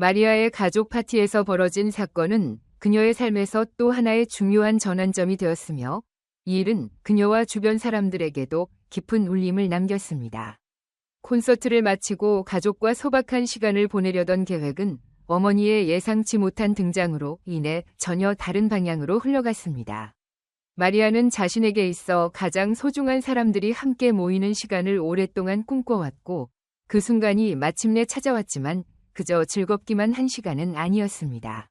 마리아의 가족 파티에서 벌어진 사건은 그녀의 삶에서 또 하나의 중요한 전환점이 되었으며 이 일은 그녀와 주변 사람들에게도 깊은 울림을 남겼습니다. 콘서트를 마치고 가족과 소박한 시간을 보내려던 계획은 어머니의 예상치 못한 등장으로 인해 전혀 다른 방향으로 흘러갔습니다. 마리아는 자신에게 있어 가장 소중한 사람들이 함께 모이는 시간을 오랫동안 꿈꿔왔고 그 순간이 마침내 찾아왔지만 그저 즐겁기만 한 시간은 아니었습니다.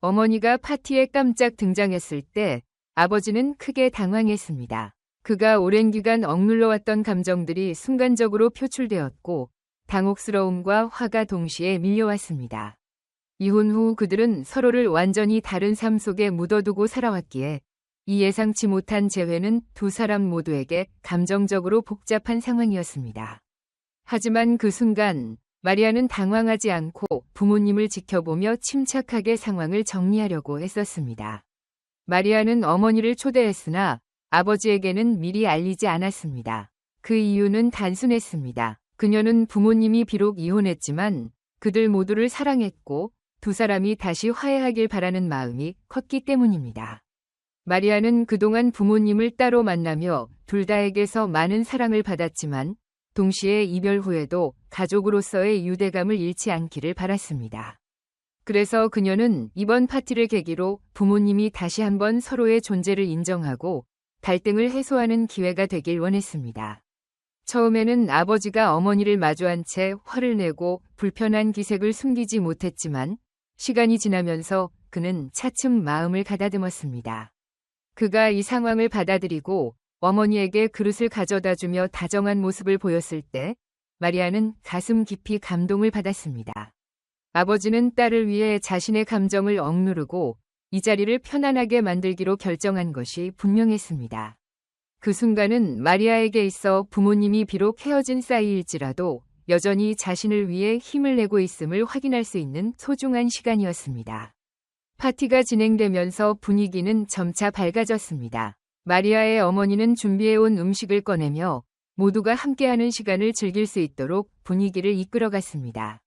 어머니가 파티에 깜짝 등장했을 때 아버지는 크게 당황했습니다. 그가 오랜 기간 억눌러왔던 감정들이 순간적으로 표출되었고 당혹스러움과 화가 동시에 밀려왔습니다. 이혼 후 그들은 서로를 완전히 다른 삶 속에 묻어두고 살아왔기에 이 예상치 못한 재회는 두 사람 모두에게 감정적으로 복잡한 상황이었습니다. 하지만 그 순간 마리아는 당황하지 않고 부모님을 지켜보며 침착하게 상황을 정리하려고 했었습니다. 마리아는 어머니를 초대했으나 아버지에게는 미리 알리지 않았습니다. 그 이유는 단순했습니다. 그녀는 부모님이 비록 이혼했지만 그들 모두를 사랑했고 두 사람이 다시 화해하길 바라는 마음이 컸기 때문입니다. 마리아는 그동안 부모님을 따로 만나며 둘 다에게서 많은 사랑을 받았지만 동시에 이별 후에도 가족으로서의 유대감을 잃지 않기를 바랐습니다. 그래서 그녀는 이번 파티를 계기로 부모님이 다시 한번 서로의 존재를 인정하고 갈등을 해소하는 기회가 되길 원했습니다. 처음에는 아버지가 어머니를 마주한 채 화를 내고 불편한 기색을 숨기지 못했지만 시간이 지나면서 그는 차츰 마음을 가다듬었습니다. 그가 이 상황을 받아들이고 어머니에게 그릇을 가져다 주며 다정한 모습을 보였을 때 마리아는 가슴 깊이 감동을 받았습니다. 아버지는 딸을 위해 자신의 감정을 억누르고 이 자리를 편안하게 만들기로 결정한 것이 분명했습니다. 그 순간은 마리아에게 있어 부모님이 비록 헤어진 사이일지라도 여전히 자신을 위해 힘을 내고 있음을 확인할 수 있는 소중한 시간이었습니다. 파티가 진행되면서 분위기는 점차 밝아졌습니다. 마리아의 어머니는 준비해온 음식을 꺼내며 모두가 함께하는 시간을 즐길 수 있도록 분위기를 이끌어갔습니다.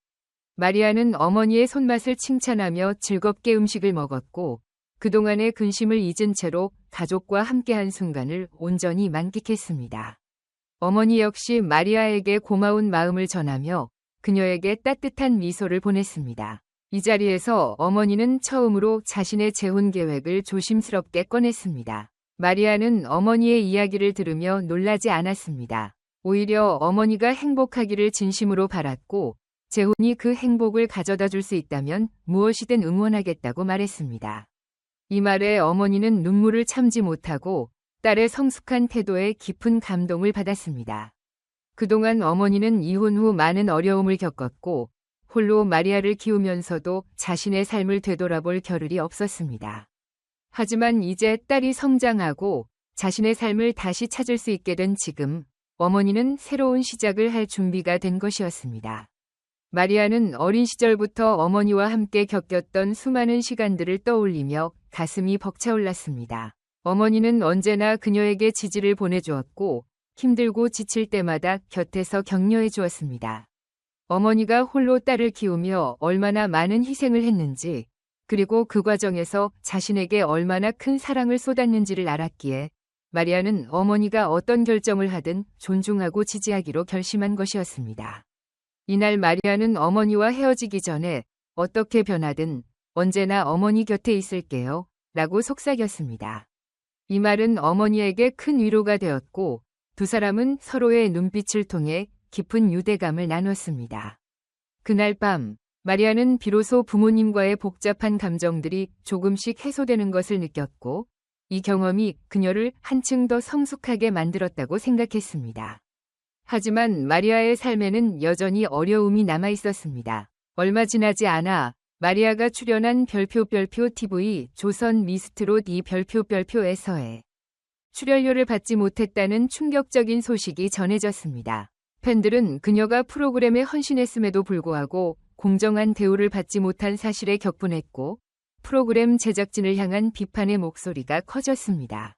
마리아는 어머니의 손맛을 칭찬하며 즐겁게 음식을 먹었고 그동안의 근심을 잊은 채로 가족과 함께한 순간을 온전히 만끽했습니다. 어머니 역시 마리아에게 고마운 마음을 전하며 그녀에게 따뜻한 미소를 보냈습니다. 이 자리에서 어머니는 처음으로 자신의 재혼 계획을 조심스럽게 꺼냈습니다. 마리아는 어머니의 이야기를 들으며 놀라지 않았습니다. 오히려 어머니가 행복하기를 진심으로 바랐고 재혼이 그 행복을 가져다 줄 수 있다면 무엇이든 응원하겠다고 말했습니다. 이 말에 어머니는 눈물을 참지 못하고 딸의 성숙한 태도에 깊은 감동을 받았습니다. 그동안 어머니는 이혼 후 많은 어려움을 겪었고 홀로 마리아를 키우면서도 자신의 삶을 되돌아볼 겨를이 없었습니다. 하지만 이제 딸이 성장하고 자신의 삶을 다시 찾을 수 있게 된 지금 어머니는 새로운 시작을 할 준비가 된 것이었습니다. 마리아는 어린 시절부터 어머니와 함께 겪었던 수많은 시간들을 떠올리며 가슴이 벅차올랐습니다. 어머니는 언제나 그녀에게 지지를 보내주었고 힘들고 지칠 때마다 곁에서 격려해 주었습니다. 어머니가 홀로 딸을 키우며 얼마나 많은 희생을 했는지 그리고 그 과정에서 자신에게 얼마나 큰 사랑을 쏟았는지를 알았기에 마리아는 어머니가 어떤 결정을 하든 존중하고 지지하기로 결심한 것이었습니다. 이날 마리아는 어머니와 헤어지기 전에 어떻게 변하든 언제나 어머니 곁에 있을게요. 라고 속삭였습니다. 이 말은 어머니에게 큰 위로가 되었고 두 사람은 서로의 눈빛을 통해 깊은 유대감을 나눴습니다. 그날 밤 마리아는 비로소 부모님과의 복잡한 감정들이 조금씩 해소되는 것을 느꼈고 이 경험이 그녀를 한층 더 성숙하게 만들었다고 생각했습니다. 하지만 마리아의 삶에는 여전히 어려움이 남아 있었습니다. 얼마 지나지 않아 마리아가 출연한 별표 별표 TV 조선 미스트롯 이 별표 별표에서의 출연료를 받지 못했다는 충격적인 소식이 전해졌습니다. 팬들은 그녀가 프로그램에 헌신했음에도 불구하고 공정한 대우를 받지 못한 사실에 격분했고 프로그램 제작진을 향한 비판의 목소리가 커졌습니다.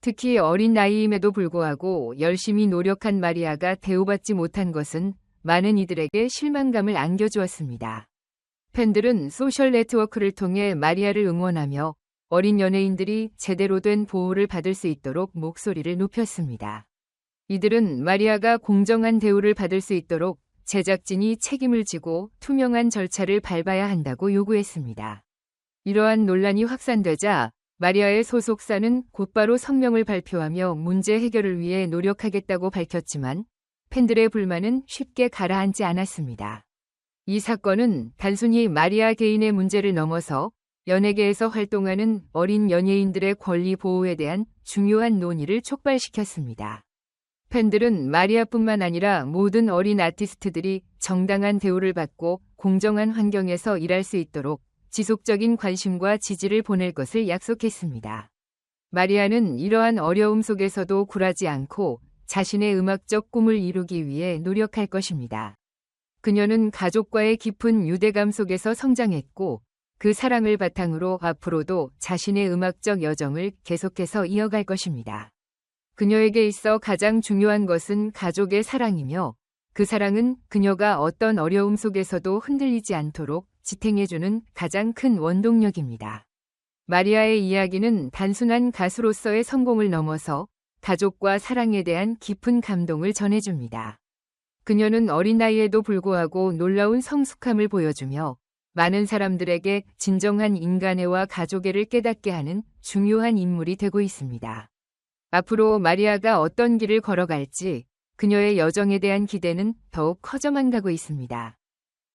특히 어린 나이임에도 불구하고 열심히 노력한 마리아가 대우받지 못한 것은 많은 이들에게 실망감을 안겨주었습니다. 팬들은 소셜 네트워크를 통해 마리아를 응원하며 어린 연예인들이 제대로 된 보호를 받을 수 있도록 목소리를 높였습니다. 이들은 마리아가 공정한 대우를 받을 수 있도록 제작진이 책임을 지고 투명한 절차를 밟아야 한다고 요구했습니다. 이러한 논란이 확산되자 마리아의 소속사는 곧바로 성명을 발표하며 문제 해결을 위해 노력하겠다고 밝혔지만 팬들의 불만은 쉽게 가라앉지 않았습니다. 이 사건은 단순히 마리아 개인의 문제를 넘어서 연예계에서 활동하는 어린 연예인들의 권리 보호에 대한 중요한 논의를 촉발시켰습니다. 팬들은 마리아뿐만 아니라 모든 어린 아티스트들이 정당한 대우를 받고 공정한 환경에서 일할 수 있도록 지속적인 관심과 지지를 보낼 것을 약속했습니다. 마리아는 이러한 어려움 속에서도 굴하지 않고 자신의 음악적 꿈을 이루기 위해 노력할 것입니다. 그녀는 가족과의 깊은 유대감 속에서 성장했고 그 사랑을 바탕으로 앞으로도 자신의 음악적 여정을 계속해서 이어갈 것입니다. 그녀에게 있어 가장 중요한 것은 가족의 사랑이며 그 사랑은 그녀가 어떤 어려움 속에서도 흔들리지 않도록 지탱해주는 가장 큰 원동력입니다. 마리아의 이야기는 단순한 가수로서의 성공을 넘어서 가족과 사랑에 대한 깊은 감동을 전해줍니다. 그녀는 어린 나이에도 불구하고 놀라운 성숙함을 보여주며 많은 사람들에게 진정한 인간애와 가족애를 깨닫게 하는 중요한 인물이 되고 있습니다. 앞으로 마리아가 어떤 길을 걸어갈지 그녀의 여정에 대한 기대는 더욱 커져만 가고 있습니다.